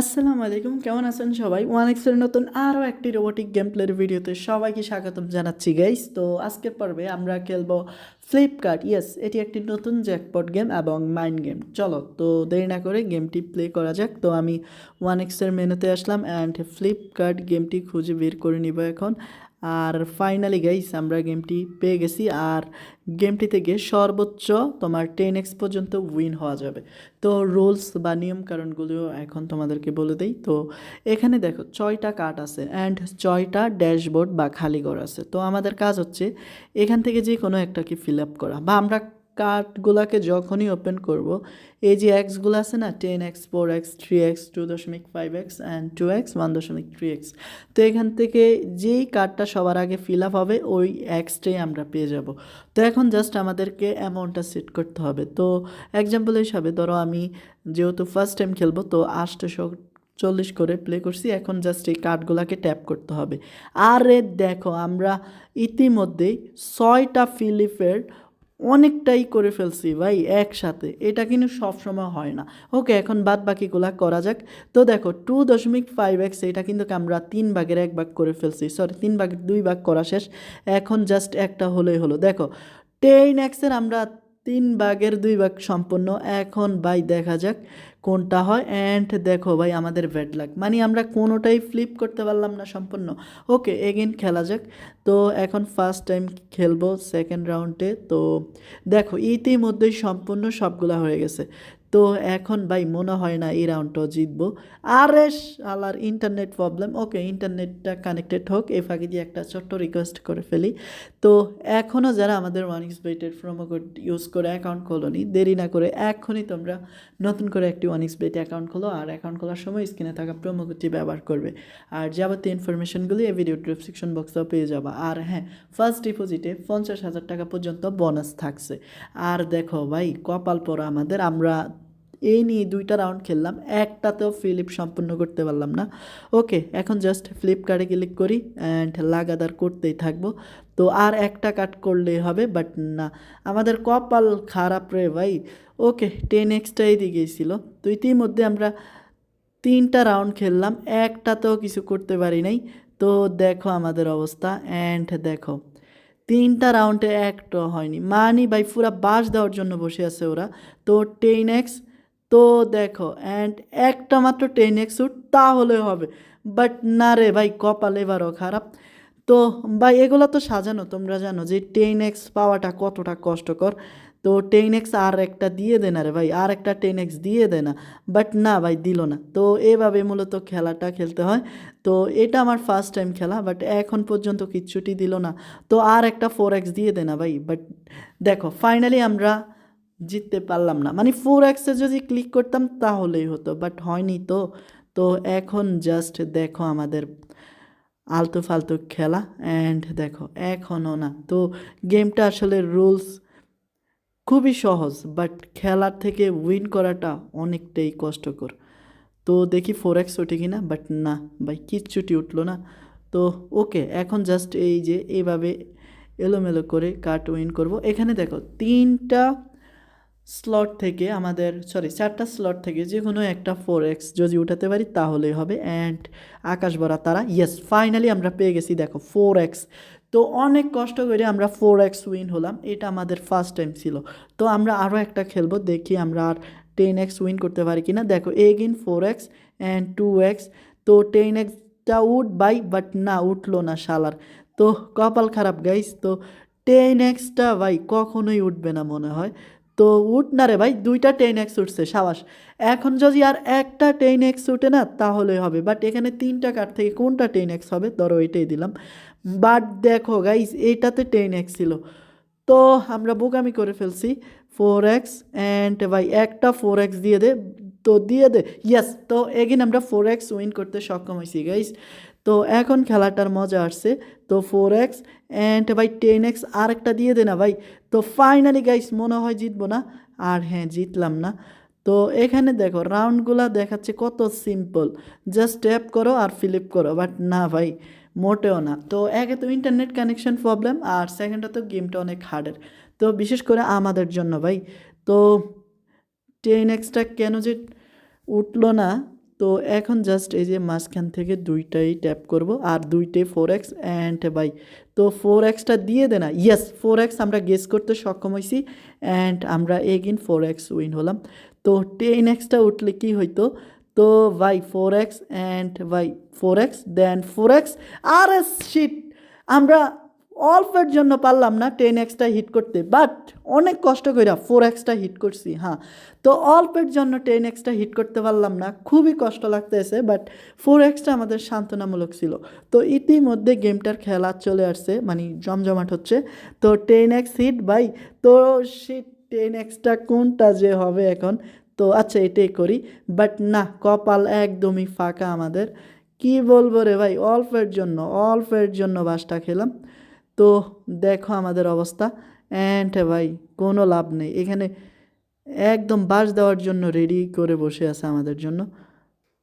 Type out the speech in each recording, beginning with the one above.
আসসালামু আলাইকুম, কেমন আছেন সবাই? ওয়ান এক্সের নতুন আরও একটি রোবোটিক গেম প্লের ভিডিওতে সবাইকে স্বাগতম জানাচ্ছি গাইস তো আজকের পর্বে আমরা খেলব ফ্লিপকার্ট ইয়েস এটি একটি নতুন জ্যাকপট গেম এবং মাইন্ড গেম চলো, তো দেরি না করে গেমটি প্লে করা যাক। তো আমি ওয়ান এক্সের মেনুতে আসলাম অ্যান্ড ফ্লিপকার্ট গেমটি খুঁজে বের করে নিব এখন। আর ফাইনালি গাইস আমরা গেমটি পেয়ে গেছি আর গেমটি থেকে সর্বোচ্চ তোমার টেন এক্স পর্যন্ত উইন হওয়া যাবে। তো রুলস বা নিয়ম কারণগুলিও এখন তোমাদেরকে বলে দেই। তো এখানে দেখো, ছয়টা কার্ড আছে অ্যান্ড ছয়টা ড্যাশবোর্ড বা খালি ঘর আছে। তো আমাদের কাজ হচ্ছে এখান থেকে যে কোনো একটাকে ফিল আপ করা বা আমরা কার্ডগুলোকে যখনই ওপেন করব, এই যে এক্সগুলো আছে না ten X four X three X two দশমিক five X and two X one দশমিক থ্রি এক্স তো এখান থেকে যেই কার্ডটা সবার আগে ফিল আপ হবে, ওই এক্সটাই আমরা পেয়ে যাব। তো এখন জাস্ট আমাদেরকে অ্যামাউন্টটা সেট করতে হবে। তো এক্সাম্পল হিসাবে ধরো আমি যেহেতু ফার্স্ট টাইম খেলব, তো আটশোশো চল্লিশ করে প্লে করছি, এখন জাস্ট এই কার্ডগুলোকে ট্যাপ করতে হবে। আরে দেখো, আমরা ইতিমধ্যেই ছয়টা ফিলিপের অনেকটাই করে ফেলছি ভাই, একসাথে। এটা কিন্তু সবসময় হয় না। ওকে, এখন বাদ বাকিগুলা করা যাক। তো দেখো টু দশমিক ফাইভ এক্স এটা কিন্তু আমরা তিন ভাগের এক ভাগ করে ফেলছি। সরি তিন ভাগের দুই ভাগ করা শেষ। এখন জাস্ট একটা হলেই হলো। দেখো টেন এক্সের আমরা তিন ভাগের দুই ভাগ সম্পূর্ণ। এখন ভাই, দেখা যাক। কোনটা হয়? অ্যান্ড দেখো ভাই, আমাদের ব্যাড লাগ মানে আমরা কোনোটাই ফ্লিপ করতে পারলাম না সম্পূর্ণ। ওকে এগেন খেলা যাক। তো এখন ফার্স্ট টাইম খেলব সেকেন্ড রাউন্ডে তো দেখো, ইতিমধ্যেই সম্পূর্ণ সবগুলা হয়ে গেছে। তো এখন ভাই মনে হয় না এই রাউন্ডটাও জিতবো। আরে আলার ইন্টারনেট প্রবলেম ওকে ইন্টারনেটটা কানেক্টেড হোক এ ফাঁকে দিয়ে একটা ছোট্ট রিকোয়েস্ট করে ফেলি। তো এখনও যারা আমাদের ওয়ান এক্স বেটের কোড ইউজ করে অ্যাকাউন্ট খোলোনি, দেরি না করে এখনই তোমরা নতুন করে একটি ওয়ান এক্স বেট অ্যাকাউন্ট খোলো আর অ্যাকাউন্ট খোলার সময় স্ক্রিনে থাকা প্রোমো কোডটি ব্যবহার করবে। আর যাবতীয় ইনফরমেশনগুলি এই ভিডিও ডিসক্রিপশন বক্সেও পেয়ে যাবা। আর হ্যাঁ ফার্স্ট ডিপোজিটে পঞ্চাশ হাজার টাকা পর্যন্ত বোনাস থাকছে। আর দেখো ভাই, কপাল পরা আমাদের, আমরা এই নিয়ে দুইটা রাউন্ড খেললাম। একটাতেও ফ্লিপ সম্পূর্ণ করতে পারলাম না। ওকে এখন জাস্ট ফ্লিপকার্টে ক্লিক করি অ্যান্ড লাগাতার করতেই থাকব। তো আর একটা কাট করলেই হবে বাট না। আমাদের কপাল খারাপ রে ভাই। ওকে টেন এক্সটাই দিয়ে গিয়েছিল তো ইতিমধ্যে আমরা তিনটা রাউন্ড খেললাম, একটাতেও কিছু করতে পারি নাই। তো দেখো আমাদের অবস্থা অ্যান্ড দেখো, তিনটা রাউন্ডে একটা হয়নি। মানি ভাই, পুরা বাস দেওয়ার জন্য বসে আছে ওরা। তো টেন এক্স তো দেখো অ্যান্ড একটা মাত্র টেন এক্স উঠ তাহলে হবে। বাট না রে ভাই, কপাল এবারও খারাপ। তো ভাই, এগুলো তো সাজানো, তোমরা জানো যে টেন এক্স পাওয়াটা কতটা কষ্টকর। তো টেন এক্স আর একটা দিয়ে দে না রে ভাই, আর একটা টেন এক্স দিয়ে দে না। বাট না ভাই, দিল না। তো এভাবে মূলত খেলাটা খেলতে হয়। তো এটা আমার ফার্স্ট টাইম খেলা বাট এখন পর্যন্ত কিচ্ছুটি দিল না। তো আর একটা ফোর এক্স দিয়ে দে না ভাই। বাট দেখো ফাইনালি আমরা জিততে পারলাম না। মানে ফোর এক্সে যদি ক্লিক করতাম তাহলেই হতো বাট হয়নি তো। তো এখন জাস্ট দেখো আমাদের আলতু ফালতু খেলা অ্যান্ড দেখো এখনও না। তো গেমটা আসলে রুলস খুবই সহজ বাট খেলার থেকে উইন করাটা অনেকটাই কষ্টকর। তো দেখি ফোর এক্স ওঠে কি না বাট না ভাই, কিচ্ছুটি উঠল না। তো ওকে এখন জাস্ট এই যে এইভাবে এলোমেলো করে কাট উইন করব। এখানে দেখো তিনটা স্লট থেকে আমাদের সরি চারটা স্লট থেকে যে কোনো একটা ফোর এক্স যদি উঠাতে পারি তাহলেই হবে অ্যান্ড আকাশ ভরা তারা ইয়েস ফাইনালি আমরা পেয়ে গেছি দেখো ফোর এক্স তো অনেক কষ্ট করে আমরা ফোর এক্স উইন হলাম, এটা আমাদের ফার্স্ট টাইম ছিল। তো আমরা আরও একটা খেলব, দেখি আমরা আর টেন এক্স উইন করতে পারি কি না দেখো again four X and two X তো টেন এক্সটা উঠ বাই বাট না, উঠল না শালার। তো কপাল খারাপ গাইস তো টেন এক্সটা ভাই কখনোই উঠবে না মনে হয়। তো উঠ না রে ভাই, দুইটা টেন এক্স উঠছে, সাবাস। এখন যদি আর একটা টেন এক্স উঠে না, তাহলে হবে। বাট এখানে তিনটা কার্ড থেকে কোনটা টেন এক্স হবে? ধরো এটাই দিলাম। বাট দেখো গাইস এইটাতে টেন এক্স ছিল। তো আমরা বোকামি করে ফেলছি। ফোর এক্স অ্যান্ড ভাই, একটা ফোর এক্স দিয়ে দে। তো দিয়ে দে। ইয়াস তো এগিন আমরা ফোর এক্স উইন করতে সক্ষম হয়েছি গাইস তো এখন খেলাটার মজা আসছে। তো ফোর এক্স অ্যান্ড ভাই টেন এক্স আর একটা দিয়ে দে না ভাই। তো ফাইনালি গাইস মনে হয় জিতবো না। আর হ্যাঁ জিতলাম না। তো এখানে দেখো রাউন্ডগুলো দেখাচ্ছে কত সিম্পল জাস্ট ট্যাপ করো আর ফিলিপ করো। বাট না ভাই, মোটেও না। তো একে তো ইন্টারনেট কানেকশন প্রবলেম আর সেকেন্ডটা তো গেমটা অনেক হার্ডের তো বিশেষ করে আমাদের জন্য ভাই। তো টেন এক্সটা কেন যে উঠল না? তো এখন জাস্ট এই যে মাঝখান থেকে দুইটাই ট্যাপ করব, আর দুইটাই ফোর এক্স অ্যান্ড বাই তো ফোর এক্সটা দিয়ে দে না ইয়েস ফোর এক্স আমরা গেস করতে সক্ষম হয়েছি অ্যান্ড আমরা এগিন ফোর এক্স উইন হলাম। তো টেন এক্সটা উঠলে কি হইতো? তো ভাই ফোর এক্স অ্যান্ড ভাই four X then four X আর এস শিট আমরা অল্পের জন্য পারলাম না টেন এক্সটা হিট করতে বাট অনেক কষ্ট কইরা ফোর এক্সটা হিট করছি হ্যাঁ। তো অল্পের জন্য টেন এক্সটা হিট করতে পারলাম না, খুবই কষ্ট লাগতেছে বাট ফোর এক্সটা আমাদের সান্ত্বনামূলক ছিল। তো ইতিমধ্যে গেমটার খেলা চলে আসছে মানে জমজমাট হচ্ছে। তো টেন এক্স হিট বাই তো সে টেন এক্সটা কোনটা যে হবে এখন? তো আচ্ছা এটাই করি বাট না, কপাল একদমই ফাঁকা আমাদের। কি বলব রে ভাই, অল্পের জন্য অল্পের জন্য বাসটা খেলাম। তো দেখো আমাদের অবস্থা। অ্যান্ড ভাই, কোনো লাভ নেই। এখানে একদম বাস দেওয়ার জন্য রেডি করে বসে আছে আমাদের জন্য।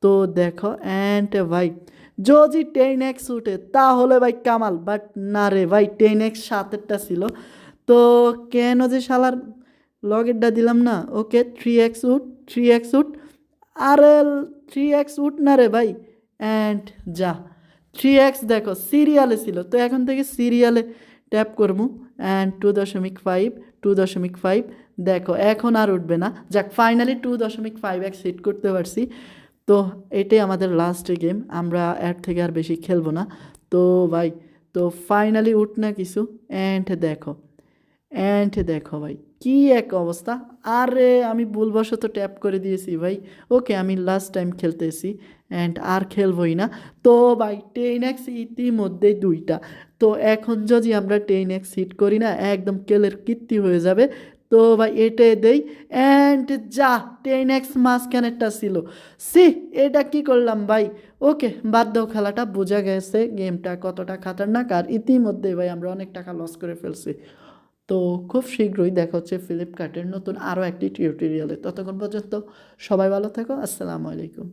তো দেখো, অ্যান্ড ভাই, যদি টেন এক্স উঠে, তাহলে ভাই কামাল। বাট না রে ভাই টেন এক্স সাতেরটা ছিল। তো কেন যে শালার লগেরটা দিলাম না? ওকে থ্রি এক্স উঠ থ্রি এক্স উঠ। আরে থ্রি এক্স উঠ না রে ভাই। অ্যান্ড যা থ্রি এক্স দেখো সিরিয়ালে ছিল। তো এখন থেকে সিরিয়ালে ট্যাপ করব। অ্যান্ড টু দশমিক ফাইভ টু দশমিক ফাইভ দেখো, এখন আর উঠবে না। যাক ফাইনালি টু দশমিক ফাইভ এক্স হিট করতে পারছি। তো এটাই আমাদের লাস্ট গেম আমরা এর থেকে আর বেশি খেলব না। তো ভাই, তো ফাইনালি উঠ না কিছু। অ্যান্ড দেখো অ্যান্ড দেখো ভাই, কি এক অবস্থা। আরে, আমি ভুলবশত ট্যাপ করে দিয়েছি ভাই। ওকে আমি লাস্ট টাইম খেলতেছি অ্যান্ড আর খেলবই না। তো ভাই টেন এক্স ইতিমধ্যে দুইটা। তো এখন যদি আমরা টেন এক্স হিট করি না, একদম কেলের কীর্তি হয়ে যাবে। তো ভাই, এটাই দেই। অ্যান্ড যা টেন এক্স মাঝখানেরটা ছিল। সি, এটা কি করলাম ভাই? ওকে দাও খেলাটা, বোঝা গেছে গেমটা কতটা খাতারনাক। আর ইতিমধ্যে ভাই, আমরা অনেক টাকা লস করে ফেলছি। তো খুব শীঘ্রই দেখা হচ্ছে ফ্লিপকার্টের নতুন আরও একটি টিউটোরিয়ালে ততক্ষণ পর্যন্ত সবাই ভালো থাকো। আসসালামু আলাইকুম।